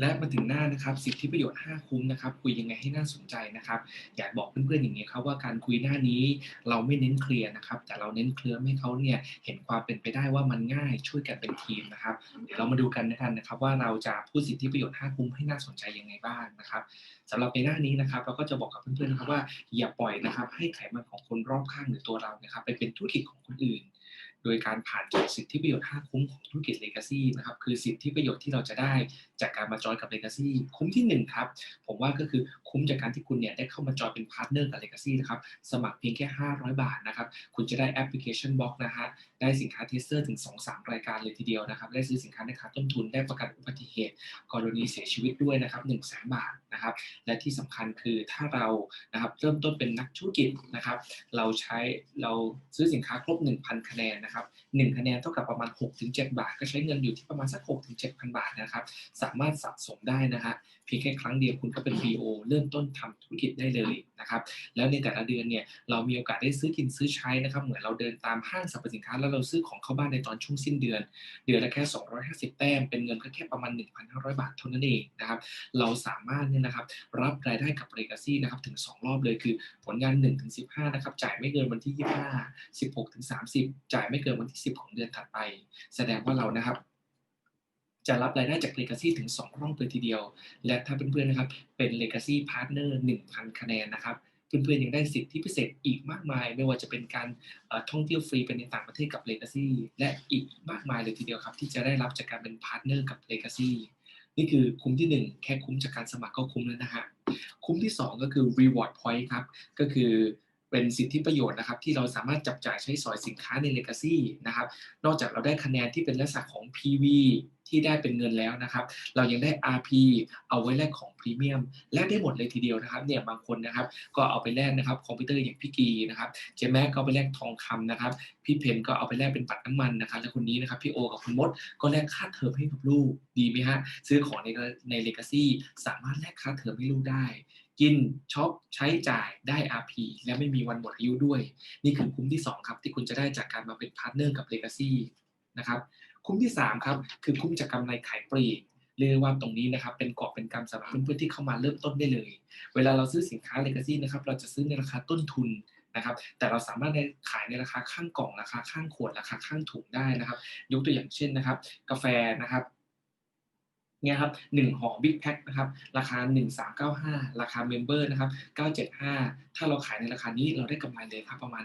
และมาถึงหน้านะครับสิทธิประโยชน์ 5 คุ้มนะครับคุยยังไงให้น่าสนใจนะครับ อยากบอกเพื่อนๆอย่างนี้ครับว่าการคุยหน้านี้เราไม่เน้นเคลียร์นะครับ แต่เราเน้นเคลียร์ให้เขาเนี่ยเห็นความเป็นไปได้ว่ามันง่ายช่วยกันเป็นทีมนะครับเดี๋ยวเรามาดูกันนะกันนะครับ ว่าเราจะพูดสิทธิประโยชน์ 5 คุ้มให้น่าสนใจยังไงบ้างนะครับสำหรับในหน้านี้นะครับ เราก็จะบอกกับเพื่อนๆนะครับว่าอย่าปล่อยนะครับ ให้ไขมันของคนรอบข้างหรือตัวเรานะครับ ไปเป็นธุรกิจของคนอื่น โดยการผ่านจากสิทธิประโยชน์5คุ้มของธุรกิจ Legacy นะครับคือสิทธิประโยชน์ที่เราจะได้จากการมาจอยกับ Legacy คุ้มที่ 1 ครับ ผมว่าก็คือคุ้มจากการที่คุณเนี่ยได้เข้ามาจอยเป็นพาร์ทเนอร์กับ Legacy นะครับสมัครเพียงแค่ 500 บาทนะครับคุณจะได้แอปพลิเคชันบล็อกนะฮะได้สินค้าเทสเตอร์ถึง 2-3 รายการเลยทีเดียวนะครับได้ซื้อสินค้าในราคาต้นทุนได้ประกันอุบัติเหตุกรณีเสียชีวิตด้วยนะครับ1 0 0 0 0แบาทนะครับและที่สำคัญคือถ้าเรานะครับเริ่มต้นเป็นนักธุรกิจนะครับเราใช้เราซื้อสินค้าครบ 1,000 คะแนนนะครับ1คะแนนเท่ากับประมาณ 6-7 บาท ก็ใช้เงินอยู่ที่ประมาณสัก6-7,000บาทนะครับสามารถสะสมได้นะฮะเพียงแค่ครั้งเดียวคุณก็เป็น BO เริ่มต้นทำธุรกิจได้เลยนะครับแล้วในแต่ละเดือนเนี่ยเรามีโอกาสได้ซื้อกินซื้อใช้นะครับเหมือนเราเดินตามห้างสรรพสินค้า แล้วเราซื้อของเข้าบ้านในตอนช่วงสิ้นเดือน เดือนละแค่ 250 แต้ม เป็นเงินก็แค่ประมาณ 1,500 บาทเท่านั้นเองนะครับเราสามารถเนี่ยนะครับรับรายได้กับ Legacy นะครับถึง 2 รอบเลยคือผลงาน 1-15 นะครับจ่ายไม่เกินวันที่ 25 16-30 จ่ายไม่เกินวันที่ 10 ของเดือนถัดไป แสดงว่าเรานะครับ จะรับรายได้จาก Legacy ถึง 2 ร่อบเลยทีเดียว และถ้าเพื่อนๆนะครับเป็น Legacy Partner 1,000 คะแนนนะครับเพื่อนๆยังได้สิทธิพิเศษอีกมากมาย ไม่ว่าจะเป็นการท่องเที่ยวฟรีไปในต่างประเทศกับ Legacy และอีกมากมายเลยทีเดียวครับ ที่จะได้รับจากการเป็นพาร์ทเนอร์กับ Legacy นี่คือคุ้มที่ 1 แค่คุ้มจากการสมัครก็คุ้มแล้วนะฮะคุ้มที่ 2 ก็คือ reward point ครับก็คือ เป็นสิทธิประโยชน์นะครับ ที่เราสามารถจับจ่ายใช้สอยสินค้าใน Legacy นะครับ นอกจากเราได้คะแนนที่เป็นลักษณะของ PV ที่ได้เป็นเงินแล้วนะครับ เรายังได้ RP เอาไว้แลกของพรีเมียมแลกได้หมดเลยทีเดียวนะครับเนี่ยบางคนนะครับก็เอาไปแลกนะครับคอมพิวเตอร์อย่างพี่กีนะครับเจแม็กก็เอาไปแลกทองคำนะครับพี่เพนก็เอาไปแลกเป็นปัดน้ำมันนะครับและคนนี้นะครับพี่โอกับคุณมดก็แลกค่าเทอมให้กับลูกดีไหมฮะซื้อของในในเลกาซี่สามารถแลกค่าเทอมให้ลูกได้ กินช็อปใช้จ่ายได้ RP และไม่มีวันหมดอายุด้วย นี่คือคุ้มที่ 2 ครับ ที่คุณจะได้จากการมาเป็นพาร์ทเนอร์กับ Legacy นะครับคุ้มที่ 3 ครับ คือคุ้มจากกำไรขายปลีกเรียกว่าตรงนี้นะครับเป็นกอบเป็นกำสำหรับเพื่อนๆที่เข้ามาเริ่มต้นได้เลย เวลาเราซื้อสินค้า Legacy นะครับเราจะซื้อในราคาต้นทุนนะครับแต่เราสามารถขายในราคาข้างกล่องราคาข้างขวดราคาข้างถุงได้นะครับ ยกตัวอย่างเช่นนะครับ กาแฟนะครับ เนี่ยครับหนึ่งห่อบิ๊กแพ็คนะครับราคา 1395 ราคาเมมเบอร์นะครับ975 ถ้าเราขายในราคานี้เราได้กำไรเลยครับประมาณ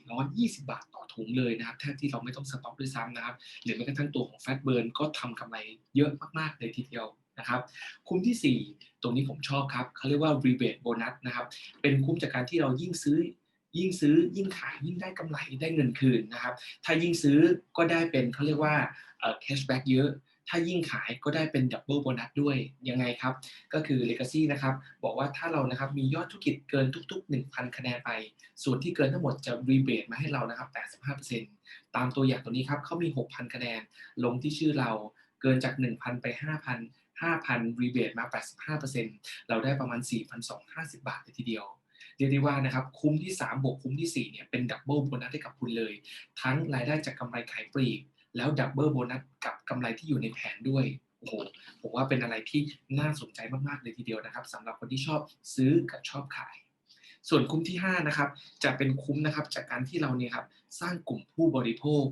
420 บาทต่อถุงเลยนะครับแทบที่เราไม่ต้องสต็อกด้วยซ้ำนะครับหรือแม้กระทั่งตัวของแฟตเบิร์นก็ทำกำไรเยอะมากๆเลยทีเดียวนะครับคุ้มที่ 4 ตรงนี้ผมชอบครับเขาเรียกว่า rebate bonus นะครับเป็นคุ้มจากการที่เรายิ่งซื้อยิ่งซื้อยิ่งขายยิ่งได้กำไรได้เงินคืนนะครับ ถ้ายิ่งซื้อก็ได้เป็นเขาเรียกว่า cashback เยอะ ถ้ายิ่งขายก็ได้เป็นดับเบิลโบนัสด้วยยังไงครับ ก็คือ Legacy นะครับ บอกว่าถ้าเรานะครับมียอดธุรกิจเกินทุก ๆ 1,000 คะแนนไป ส่วนที่เกินทั้งหมดจะรีเบทมาให้เรานะครับ 85%ตามตัวอย่างตัวนี้ครับเขามี 6,000 คะแนน ลงที่ชื่อเราเกินจาก 1,000 ไป 5,000 5,000 รีเบทมา 85%เราได้ประมาณ 4,250 บาทเลยทีเดียวเรียกได้ว่านะครับคุ้มที่ 3 บวกคุ้มที่ 4 เนี่ยเป็นดับเบิลโบนัสให้กับคุณเลย ทั้งรายได้จากกำไรขายปลีก แล้วดับเบิลโบนัสกับกำไรที่อยู่ในแผนด้วยโอ้โหผมว่าเป็นอะไรที่น่าสนใจมากๆเลยทีเดียวนะครับสำหรับคนที่ชอบซื้อกับชอบขาย ส่วนคุ้มที่5นะครับจะเป็นคุ้มนะครับจากการที่เราเนี่ยครับสร้างกลุ่มผู้บริโภค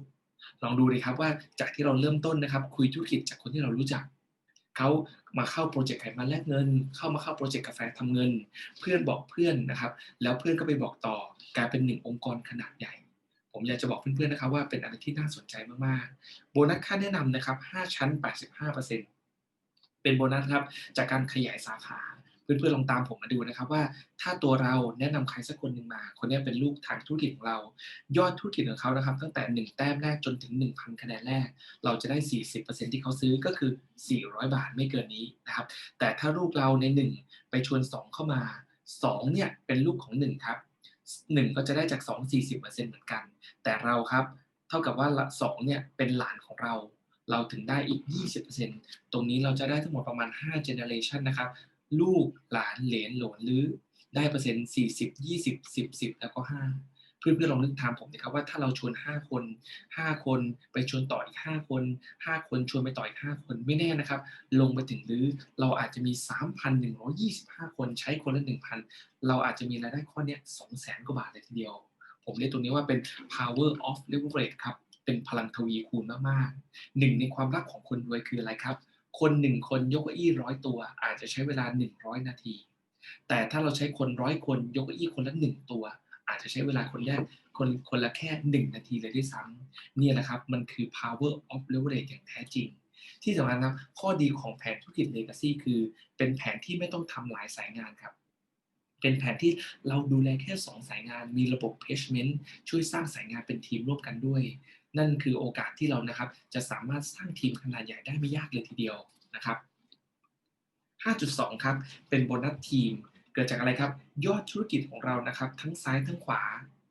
ลองดูเลยครับว่าจากที่เราเริ่มต้นนะครับ คุยธุรกิจจากคนที่เรารู้จักเขามาเข้าโปรเจกต์ไขมันแลกเงิน เข้ามาเข้าโปรเจกต์กาแฟทำเงิน เพื่อนบอกเพื่อนนะครับ แล้วเพื่อนก็ไปบอกต่อกลายเป็นหนึ่งองค์กรขนาดใหญ่ ผมอยากจะบอกเพื่อนๆนะครับว่าเป็นอะไรที่น่าสนใจมากๆ โบนัสค่าแนะนำนะครับ 5 ชั้น 85%เป็นโบนัสครับจากการขยายสาขาเพื่อนๆลองตามผมมาดูนะครับว่าถ้าตัวเราแนะนำใครสักคนหนึ่งมา คนนี้เป็นลูกทางธุรกิจของเรา ยอดธุรกิจของเขานะครับ ตั้งแต่ 1 แต้มแรกจนถึง 1,000 คะแนนแรก เราจะได้ 40%ที่เขาซื้อก็คือ 400 บาทไม่เกินนี้นะครับแต่ถ้าลูกเราใน 1 ไปชวน 2 เข้ามา 2เนี่ยเป็นลูกของ 1 ครับ หนึ่งก็จะได้จากสองสี่สิบเปอร์เซ็นต์เหมือนกัน แต่เราครับ เท่ากับว่าสองเนี่ยเป็นหลานของเรา เราถึงได้อีก 20%ตรงนี้เราจะได้ทั้งหมดประมาณ5 generation นะครับ ลูกหลานเหลนหลนหรือได้เปอร์เซ็นต์40 20 10 10 แล้วก็ 5 เพื่อนๆลองนึกตามผมนะครับว่าถ้าเราชวน 5 คน 5 คนไปชวนต่ออีก 5 คน 5 คนชวนไปต่ออีก 5 คนไม่แน่นะครับ ลงไปถึงหรือเราอาจจะมี 3,125 คนใช้คนละ 1,000 เราอาจจะมีรายได้ข้อนี้200,000กว่าบาทเลยทีเดียว ผมเรียกตรงนี้ว่าเป็น power of leverage ครับเป็นพลังทวีคูณมากๆหนึ่งในความรักของคนรวยคืออะไรครับ คนหนึ่งคนยกเก้าอี้ร้อยตัว อาจจะใช้เวลา 100 นาที แต่ถ้าเราใช้คนร้อยคนยกเก้าอี้คนละหนึ่งตัว จจะใช้เวลาคนแรกคนคนละแค่ 1 นาทีเลยด้วยซ้ำนี่แหละครับ มันคือ power of leverage อย่างแท้จริง ที่สำคัญนะข้อดีของแผนธุรกิจ legacy คือ เป็นแผนที่ไม่ต้องทำหลายสายงานครับ เป็นแผนที่เราดูแลแค่ 2 สายงาน มีระบบ placement ช่วยสร้างสายงานเป็นทีมร่วมกันด้วย นั่นคือโอกาสที่เรานะครับ จะสามารถสร้างทีมขนาดใหญ่ได้ไม่ยากเลยทีเดียวนะครับ5.2 ครับ เป็นโบนัสทีม กิดจากอะไรครับ ยอดธุรกิจของเรานะครับ ทั้งซ้ายทั้งขวา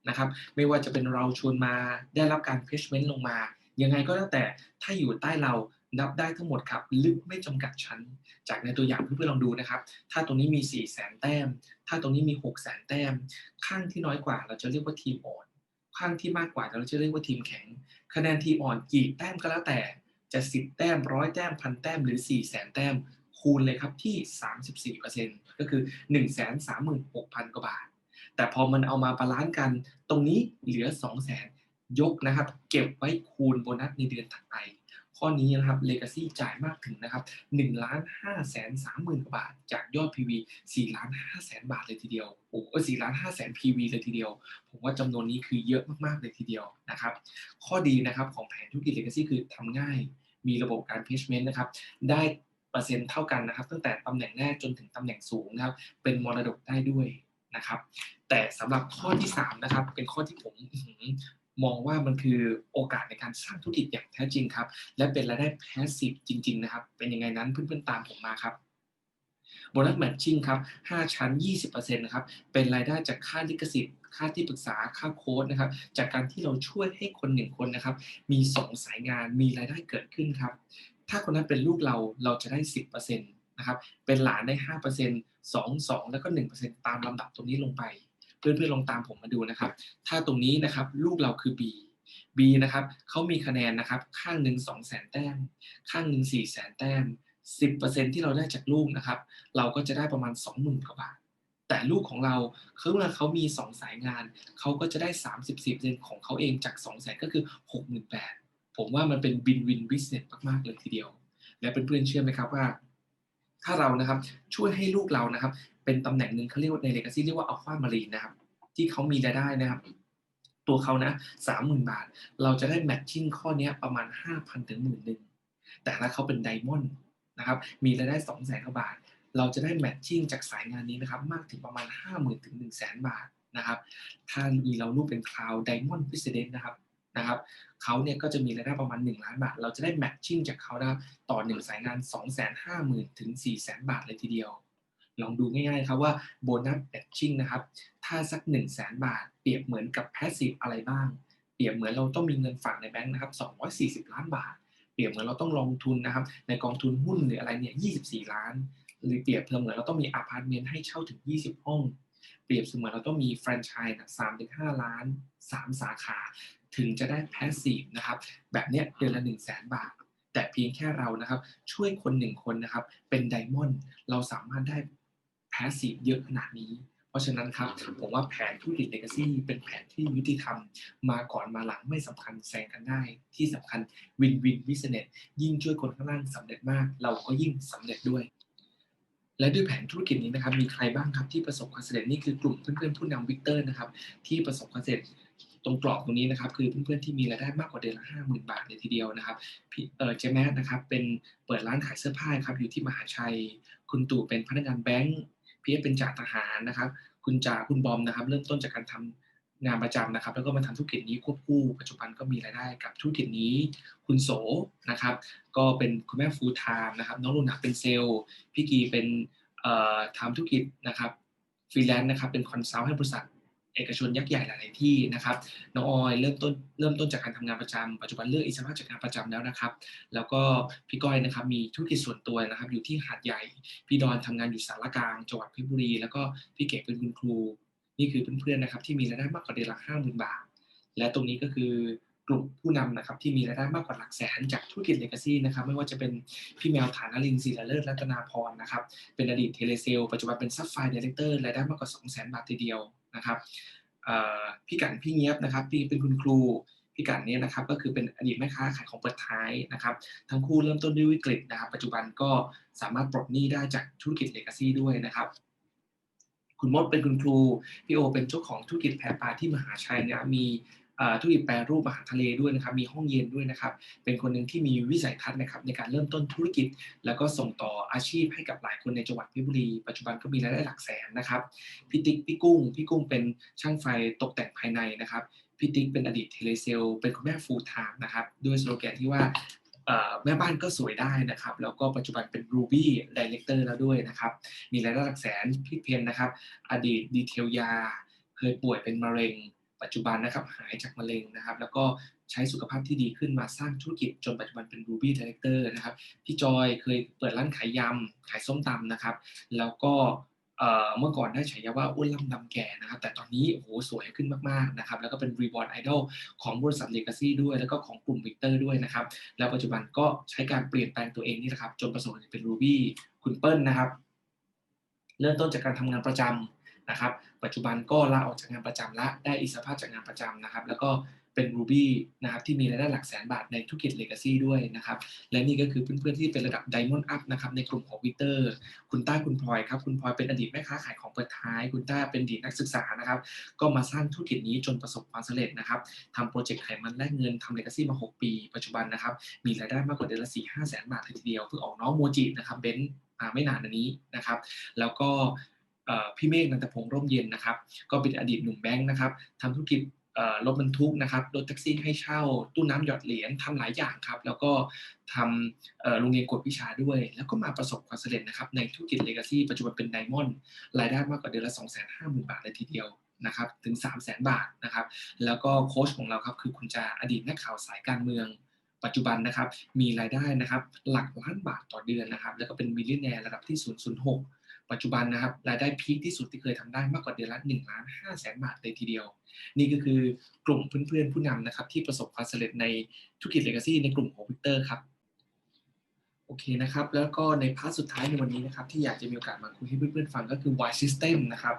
นะครับ ไม่ว่าจะเป็นเราชวนมาได้รับการ placement ลงมา ยังไงก็แล้วแต่ถ้าอยู่ใต้เรานับได้ทั้งหมดครับ ลึกไม่จำกัดชั้น จากในตัวอย่างเพื่อนๆลองดูนะครับ ถ้าตรงนี้มี 4 0 0แสนแต้ม ถ้าตรงนี้มี 6 0 0แสนแต้ม ข้างที่น้อยกว่าเราจะเรียกว่าทีมอ่อน ข้างที่มากกว่าเราจะเรียกว่าทีมแข็ง คะแนนทีมอ่อนกี่แต้มก็แล้วแต่ จะ 10 แต้มร้อยแต้มพันแต้มหรือ 4 0 0แสนแต้ม คูณเลยครับที่ 34%ก็คือ 136,000 กว่าบาท แต่พอมันเอามาบาลานซ์กันตรงนี้เหลือ 200,000 ยกนะครับ เก็บไว้คูณโบนัสในเดือนถัดไป ข้อนี้นะครับ Legacy จ่ายมากถึงนะครับ1ล้าน5แสน30,000 กว่าบาท จากยอด PV 4ล้าน5แสนบาทเลยทีเดียว โอ้โห4ล้าน5แสน PV เลยทีเดียว ผมว่าจำนวนนี้คือเยอะมากๆเลยทีเดียวนะครับ ข้อดีนะครับของแผนธุรกิจ Legacy คือทำง่ายมีระบบการ placement นะครับ ได้ เท่ากันนะครับ ตั้งแต่ตำแหน่งแรกจนถึงตำแหน่งสูงนะครับ เป็นมรดกได้ด้วยนะครับ แต่สำหรับข้อที่3นะครับ เป็นข้อที่ผมมองว่ามันคือโอกาสในการสร้างธุรกิจอย่างแท้จริงครับ และเป็นรายได้แพสซีฟจริง ๆ นะครับ เป็นยังไงนั้นเพื่อนๆตามผมมาครับโบนัสแมทชิ่งครับ5ชั้น 20%นะครับ เป็นรายได้จากค่าลิขสิทธิ์ ค่าที่ปรึกษา ค่าโค้ดนะครับ จากการที่เราช่วยให้คนหนึ่งคนนะครับ มี 2 สายงาน มีรายได้เกิดขึ้นครับ ถ้าคนนั้นเป็นลูกเราเราจะได้ 10%นะครับเป็นหลานได้ 5% 2 2 แล้วก็ 1%ตามลำดับตรงนี้ลงไป เพื่อนๆลองตามผมมาดูนะครับ ถ้าตรงนี้นะครับลูกเราคือ B B นะครับเขามีคะแนนนะครับข้างหนึ่ง2 0 0 0 0 0แต้ม ข้างหนึ่ง4 0 0 0 0 0แต้ม 10%ที่เราได้จากลูกนะครับ เราก็จะได้ประมาณ 20,000กว่าบาทแต่ลูกของเราเขาเวลาเขามี 2 สายงาน เขาก็จะได้ 34%ของเขาเองจาก2 0 0 0 0ก็คือ 68,000 ผมว่ามันเป็นบินวินบิสเนสมากๆเลยทีเดียว และเป็นเพื่อนเชื่อไหมครับว่า ถ้าเรานะครับช่วยให้ลูกเรานะครับ เป็นตำแหน่งหนึ่งเขาเรียกว่าในเลกาซีเรียกว่าอัลฟามารีนะครับ ที่เขามีรายได้นะครับ ตัวเขานะสามหมื่นบาท เราจะได้แมทชิ่งข้อนี้ประมาณห้าพันถึงหมื่นหนึ่งแต่ถ้าเขาเป็นไดมอนด์นะครับมีรายได้สองแสนกว่าบาท เราจะได้แมทชิ่งจากสายงานนี้นะครับ มากถึงประมาณห้าหมื่นถึงหนึ่งแสนบาทนะครับ ถ้ามีเราลูกเป็นคลาวด์ไดมอนด์พิเศษนะครับ นะครับเขาเนี่ยก็จะมีรายได้ประมาณ 1 ล้านบาท เราจะได้แมทชิ่งจากเขานะครับต่อ 1 สายงาน 2 5 0 0 0 0ถึง4 0 0 0 0 บาทเลยทีเดียว ลองดูง่ายๆครับว่าโบนัสแมทชิ่งนะครับถ้าสัก 1 0 0 0 0แบาท เปรียบเหมือนกับแพสซีฟอะไรบ้าง เปรียบเหมือนเราต้องมีเงินฝากในแบงค์นะครับ240 ล้านบาท เปรียบเหมือนเราต้องลงทุนนะครับในกองทุนหุ้นหรืออะไรเนี่ย24 ล้าน หรือเปรียบเหมือนเราต้องมีอพาร์ตเมนต์ให้เช่าถึง 20 ห้องเปรียบเสมือนเราต้องมีแฟรนไชส์สามถึงห้าล้านสามสาขา ถึงจะได้แพสซีฟนะครับแบบเนี้ยเดือนละ1 0 0 0 0แสนบาท แต่เพียงแค่เรานะครับช่วยคนหนึ่งคนนะครับเป็นไดมอนด์เราสามารถได้แพสซีฟเยอะขนาดนี้เพราะฉะนั้นครับผมว่าแผนธุรกิจเลกาซี่เป็นแผนที่ยุติธรรม มาก่อนมาหลังไม่สำคัญแซงกันได้ ที่สำคัญวินวินวิสเนสยิ่งช่วยคนข้างล่างสำเร็จมาก เราก็ยิ่งสำเร็จด้วย และด้วยแผนธุรกิจนี้นะครับมีใครบ้างครับที่ประสบความสำเร็จนี่คือกลุ่มเพื่อนๆผู้นำวิกเตอร์นะครับที่ประสบความสำเร็จ ตรงกรอบตรงนี้นะครับ คือเพื่อนๆที่มีรายได้มากกว่าเดือนละห้าหมื่นบาทเลยทีเดียวนะครับพี่เออเจแมสนะครับเป็นเปิดร้านขายเสื้อผ้าครับอยู่ที่มหาชัย คุณตู่เป็นพนักงานแบงก์พี่เอสเป็นจ่าทหารนะครับ คุณจ่าคุณบอมนะครับ เริ่มต้นจากการทำงานประจำนะครับ แล้วก็มาทำธุรกิจนี้ควบคู่ ปัจจุบันก็มีรายได้กับธุรกิจนี้ คุณโสนะครับ ก็เป็นคุณแม่ฟูลไทม์นะครับน้องลุนักเป็นเซลล์พี่กีเป็นทำธุรกิจนะครับฟรีแลนซ์นะครับเป็นคอนซัลท์ให้บริษัท เอกชนยักษ์ใหญ่หลาย ๆ ที่นะครับน้องออยเริ่มต้นเริ่มต้นจากการทำงานประจำปัจจุบันเลือกอิสระจากงานประจำแล้วนะครับ แล้วก็พี่ก้อยนะครับมีธุรกิจส่วนตัวนะครับอยู่ที่หาดใหญ่ พี่ดอนทำงานอยู่สารกลางจังหวัดเพชรบุรี แล้วก็พี่เก๋เป็นคุณครู นี่คือเพื่อน ๆ นะครับที่มีรายได้มากกว่าเดือนละ50,000บาท และตรงนี้ก็คือกลุ่มผู้นำนะครับที่มีรายได้มากกว่าหลักแสนจากธุรกิจ Legacy นะครับไม่ว่าจะเป็นพี่แมวฐานลินทร์ศิลาเลิศรัตนาพรนะครับเป็นอดีตเทเลเซลปัจจุบันเป็นซับไฟดีเลกเตอร์รายได้มากกว่า 200,000 บาททีเดียว นะครับพี่กันพี่เงียบนะครับที่เป็นคุณครูพี่กันเนี่ยนะครับก็คือเป็นอดีตแม่ค้าขายของเปิดท้ายนะครับ ทั้งคู่เริ่มต้นด้วยวิกฤตนะครับปัจจุบันก็สามารถปลดหนี้ได้จากธุรกิจ Legacy ด้วยนะครับคุณมดเป็นคุณครู พี่โอเป็นเจ้าของธุรกิจแพรปลาที่มหาชัยเนี่ยมี ธุรกิจแปรรูปอาหารทะเลด้วยนะครับ มีห้องเย็นด้วยนะครับ เป็นคนหนึ่งที่มีวิสัยทัศน์นะครับในการเริ่มต้นธุรกิจ แล้วก็ส่งต่ออาชีพให้กับหลายคนในจังหวัดเพชรบุรี ปัจจุบันก็มีรายได้หลักแสนนะครับ พี่ติ๊กพี่กุ้ง พี่กุ้งเป็นช่างไฟตกแต่งภายในนะครับ พี่ติ๊กเป็นอดีตเทเลเซล เป็นคุณแม่ฟูลไทม์นะครับ ด้วยสโลแกนที่ว่าแม่บ้านก็สวยได้นะครับ แล้วก็ปัจจุบันเป็น Ruby Director แล้วด้วยนะครับ มีรายได้หลักแสนพี่เพียรนะครับ อดีตดีเทลยา เคยป่วยเป็นมะเร็ง ปัจจุบันนะครับหายจากมะเร็งนะครับ แล้วก็ใช้สุขภาพที่ดีขึ้นมาสร้างธุรกิจจนปัจจุบันเป็น Ruby Director นะครับพี่จอยเคยเปิดร้านขายยำขายส้มตำนะครับ แล้วก็เมื่อก่อนได้ฉายาว่าอ้วนล่ำดำแก่นะครับ แต่ตอนนี้โอ้โหสวยขึ้นมากๆนะครับ แล้วก็เป็น Reborn Idol ของบริษัท Legacy ด้วย แล้วก็ของกลุ่ม Victor ด้วยนะครับ แล้วปัจจุบันก็ใช้การเปลี่ยนแปลงตัวเองนี่แหละครับ จนประสบเร็จเป็น Ruby คุณเปิ้ลนะครับ เริ่มต้นจากการทำงานประจำ นะครับ ปัจจุบันก็ลาออกจากงานประจำละได้อิสรภาพจากงานประจำนะครับ แล้วก็เป็น Ruby นะครับที่มีรายได้หลักแสนบาทในธุรกิจ Legacy ด้วยนะครับ และนี่ก็คือเพื่อนๆที่เป็นระดับ Diamond Up นะครับในกลุ่มของ Victor คุณต้าคุณพลอยครับ คุณพลอยเป็นอดีตแม่ค้าขายของเปิดท้าย คุณต้าเป็นอดีตนักศึกษานะครับ ก็มาสร้างธุรกิจนี้จนประสบความสำเร็จนะครับทำโปรเจกต์ไขมันแลกเงินทำ Legacy มา 6 ปี ปัจจุบันนะครับ มีรายได้มากกว่าเดือนละ4 5แสนบาทเลยทีเดียวเพิ่งออกน้องโมจินะครับเบนซ์มาไม่นานอันนี้นะครับ แล้วก็ พี่เมฆนันทพงษ์ร่มเย็นนะครับ ก็เป็นอดีตหนุ่มแบงค์นะครับทำธุรกิจรถบรรทุกนะครับรถแท็กซี่ให้เช่า ตู้น้ำหยอดเหรียญทำหลายอย่างครับ แล้วก็ทำโรงเรียนกวดวิชาด้วย แล้วก็มาประสบความสำเร็จนะครับ ในธุรกิจ Legacy ปัจจุบันเป็นไดมอนด์รายได้มากกว่าเดือนละ 250,000 บาทเลยทีเดียวนะครับถึง 300,000 บาทนะครับ แล้วก็โค้ชของเราครับคือคุณจาอดีตนักข่าวสายการเมืองปัจจุบันนะครับมีรายได้นะครับหลักล้านบาทต่อเดือนนะครับ แล้วก็เป็นมิลเลิเนียร์ระดับที่ 006 ปัจจุบันนะครับรายได้พีคที่สุดที่เคยทำได้มากกว่าเดือนละ1ล้าน5แสนบาทเลยทีเดียว นี่ก็คือกลุ่มเพื่อนๆผู้นำนะครับที่ประสบความสำเร็จในธุรกิจ Legacy ในกลุ่มของ Victor ครับโอเคนะครับ แล้วก็ในพาร์ทสุดท้ายในวันนี้นะครับที่อยากจะมีโอกาสมาคุยให้เพื่อนๆฟังก็คือ Y System นะครับ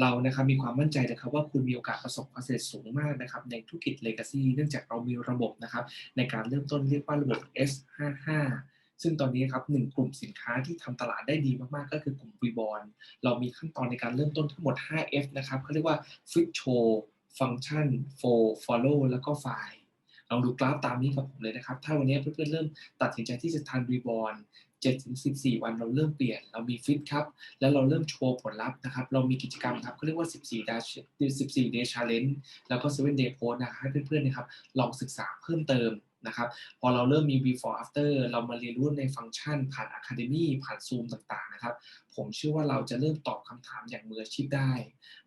เรานะครับมีความมั่นใจนะครับว่าคุณมีโอกาสประสบความสำเร็จสูงมากนะครับในธุรกิจ Legacy เนื่องจากเรามีระบบนะครับในการเริ่มต้นเรียกว่าระบบ S55 ซึ่งตอนนี้ครับหนึ่งกลุ่มสินค้าที่ทำตลาดได้ดีมากๆ ก็คือกลุ่ม r e b o r n เรามีขั้นตอนในการเริ่มต้นทั้งหมด 5F นะครับเขาเรียกว่า Fit Show Function For Follow แล้วก็ File ลองดูกราฟตามนี้กับผมเลยนะครับ ถ้าวันนี้เพื่อนๆเริ่มตัดสินใจที่จะทาน Reborn 7-14 วันเราเริ่มเปลี่ยน เรามีฟิตครับ แล้วเราเริ่มโชว์ผลลัพธ์นะครับ เรามีกิจกรรมครับเขาเรียกว่า 14 dash 14 day challenge แล้วก็ 7 day post นะครับให้เพื่อนๆนะครับ ลองศึกษาเพิ่มเติม นะครับพอเราเริ่มมี before after เรามาเรียนรู้ในฟังก์ชัน ผ่าน Academy ผ่าน Zoom ต่างๆนะครับ ผมเชื่อว่าเราจะเริ่มตอบคำถามอย่างมืออาชีพได้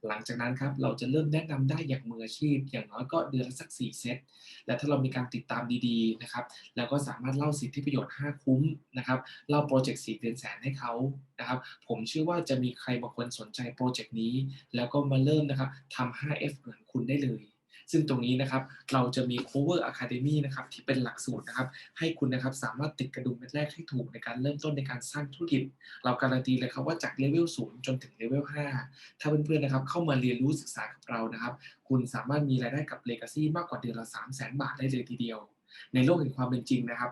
หลังจากนั้นครับเราจะเริ่มแนะนำได้อย่างมืออาชีพ อย่างน้อยก็เดือนละสัก 4 เซต และถ้าเรามีการติดตามดีๆนะครับแล้วก็สามารถเล่าสิทธิประโยชน์ 5 คุ้มนะครับเล่าโปรเจกต์4เดือนแสนให้เขานะครับผมเชื่อว่าจะมีใครบางคนสนใจโปรเจกต์นี้ แล้วก็มาเริ่มนะครับทำ 5F เหมือนคุณได้เลย ซึ่งตรงนี้นะครับเราจะมี cover academy นะครับที่เป็นหลักสูตรนะครับให้คุณนะครับสามารถติดกระดุมเม็ดแรกให้ถูกในการเริ่มต้นในการสร้างธุรกิจ เราการันตีเลยครับว่าจากเลเวล0จนถึงเลเวล5ถ้าเพื่อนๆนะครับเข้ามาเรียนรู้ศึกษากับเรานะครับ คุณสามารถมีรายได้กับ Legacy มากกว่าเดือนละ3 0 0 0 0 0 บาทได้เลยทีเดียว ในโลกแห่งความเป็นจริงนะครับ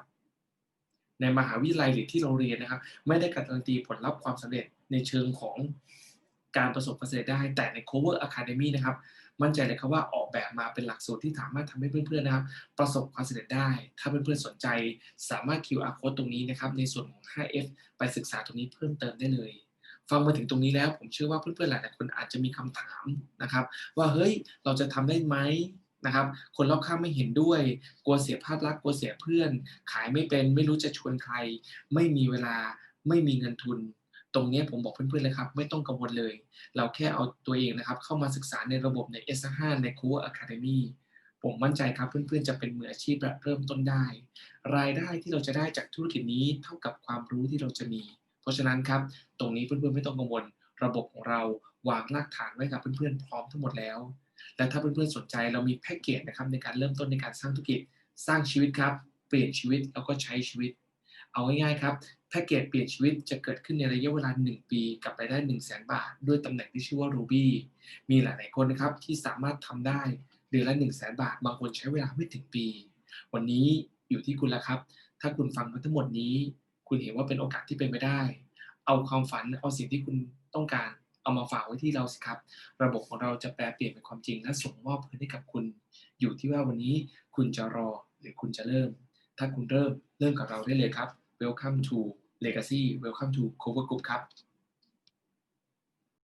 ในมหาวิทยาลัยหรือที่เราเรียนนะครับ ไม่ได้การันตีผลลัพธ์ความสำเร็จในเชิงของ การประสบความสำเร็จได้แต่ใน Cover Academy นะครับมั่นใจเลยครับว่าออกแบบมาเป็นหลักสูตรที่สามารถทำให้เพื่อนๆนะครับ ประสบความสำเร็จได้ ถ้าเพื่อนๆสนใจ สามารถ QR code ตรงนี้นะครับ ในส่วนของ 5F ไปศึกษาตรงนี้เพิ่มเติมได้เลย ฟังมาถึงตรงนี้แล้ว ผมเชื่อว่าเพื่อนๆหลายๆคนอาจจะมีคำถามนะครับ ว่าเฮ้ยเราจะทำได้ไหมนะครับ คนรอบข้างไม่เห็นด้วย กลัวเสียภาพลักษณ์กลัวเสียเพื่อน ขายไม่เป็น ไม่รู้จะชวนใคร ไม่มีเวลาไม่มีเงินทุน ตรงนี้ผมบอกเพื่อนๆเลยครับ ไม่ต้องกังวลเลย เราแค่เอาตัวเองนะครับ เข้ามาศึกษาในระบบใน S5 ใน Core Academy ผมมั่นใจครับเพื่อนๆจะเป็นมืออาชีพและเริ่มต้นได้ รายได้ที่เราจะได้จากธุรกิจนี้เท่ากับความรู้ที่เราจะมี เพราะฉะนั้นครับ ตรงนี้เพื่อนๆไม่ต้องกังวล ระบบของเราวางรากฐานไว้กับเพื่อนๆพร้อมทั้งหมดแล้ว และถ้าเพื่อนๆสนใจเรามีแพ็กเกจนะครับในการเริ่มต้นในการสร้างธุรกิจ สร้างชีวิตครับ เปลี่ยนชีวิตแล้วก็ใช้ชีวิต เอาง่ายๆครับ แพ็กเกจเปลี่ยนชีวิตจะเกิดขึ้นในระยะเวลา 1 ปีกับรายได้ 1 0 0 0 0แบาท ด้วยตำแหน่งที่ชื่อว่า Ruby มีหลาย ๆ คนนะครับที่สามารถทำได้เดือนละ 1 0 0 0 0แบาท บางคนใช้เวลาไม่ถึงปี วันนี้อยู่ที่คุณแล้วครับ ถ้าคุณฟังมาทั้งหมดนี้ คุณเห็นว่าเป็นโอกาสที่เป็นไปได้ เอาความฝันเอาสิ่งที่คุณต้องการเอามาฝากไว้ที่เราสิครับ ระบบของเราจะแปลเปลี่ยนเป็นความจริง และส่งมอบคืนให้กับคุณ อยู่ที่ว่าวันนี้คุณจะรอหรือคุณจะเริ่ม ถ้าคุณเริ่มเริ่มกับเราได้เลยครับ Welcome to Legacy Welcome to Cover Group ครับ